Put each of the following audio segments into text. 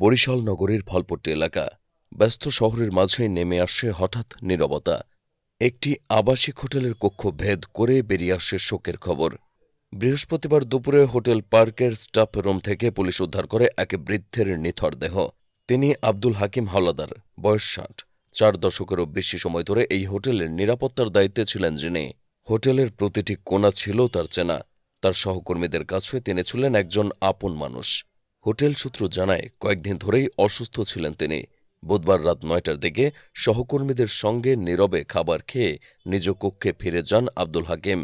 বরিশাল নগরীর ফলপট্টি এলাকা ব্যস্ত শহরের মাঝে নেমে আসে হঠাৎ নীরবতা। একটি আবাসিক হোটেলের কক্ষ ভেদ করে বেরিয়ে আসে শোকের খবর। বৃহস্পতিবার দুপুরে হোটেল পার্কের স্টাফ রুম থেকে পুলিশ উদ্ধার করে এক বৃদ্ধের নিথর দেহ। তিনি আব্দুল হাকিম হাওলাদার, বয়স ষাট। চার দশকেরও বেশি সময় ধরে এই হোটেলের নিরাপত্তার দায়িত্বে ছিলেন যিনি। হোটেলের প্রতিটি কোণা ছিল তার চেনা। তার সহকর্মীদের কাছে তিনি ছিলেন একজন আপন মানুষ। হোটেল সূত্র জানায়, কয়েকদিন ধরেই অসুস্থ ছিলেন তিনি। বুধবার রাত নয়টার দিকে সহকর্মীদের সঙ্গে নীরবে খাবার খেয়ে নিজ কক্ষে ফিরে যান আব্দুল হাকিম।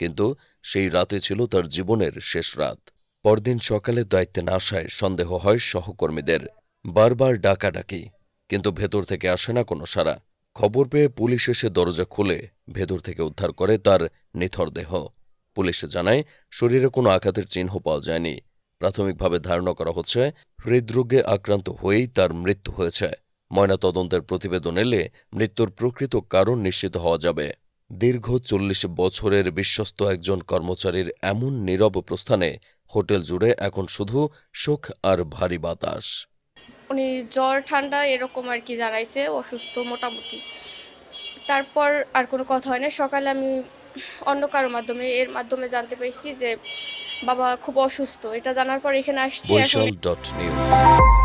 কিন্তু সেই রাতে ছিল তার জীবনের শেষ রাত। পরদিন সকালে দায়িত্বে না আসায় সন্দেহ হয় সহকর্মীদের। বারবার ডাকাডাকি, কিন্তু ভেতর থেকে আসে না কোনো সাড়া। খবর পেয়ে পুলিশ এসে দরজা খুলে ভেতর থেকে উদ্ধার করে তার নিথর দেহ। পুলিশ জানায়, শরীরে কোনো আঘাতের চিহ্ন পাওয়া যায়নি। প্রাথমিকভাবে ধারণা করা হচ্ছে, হৃদরোগে আক্রান্ত হয়েই তার মৃত্যু হয়েছে। ময়নাতদন্তের প্রতিবেদন এলে মৃত্যুর প্রকৃত কারণ নিশ্চিত হওয়া যাবে। দীর্ঘ চল্লিশ বছরের বিশ্বস্ত একজন কর্মচারীর এমন নীরব প্রস্থানে হোটেল জুড়ে এখন শুধু সুখ আর ভারী বাতাস। উনি জ্বর, ঠান্ডা এরকম আর কি জানাইছে, অসুস্থ মোটামুটি। তারপর আর কোনো কথা হয় না। সকালে আমি অন্য কারোর মাধ্যমে, এর মাধ্যমে জানতে পেরেছি যে বাবা খুব অসুস্থ। এটা জানার পর এখানে আসছি। এখন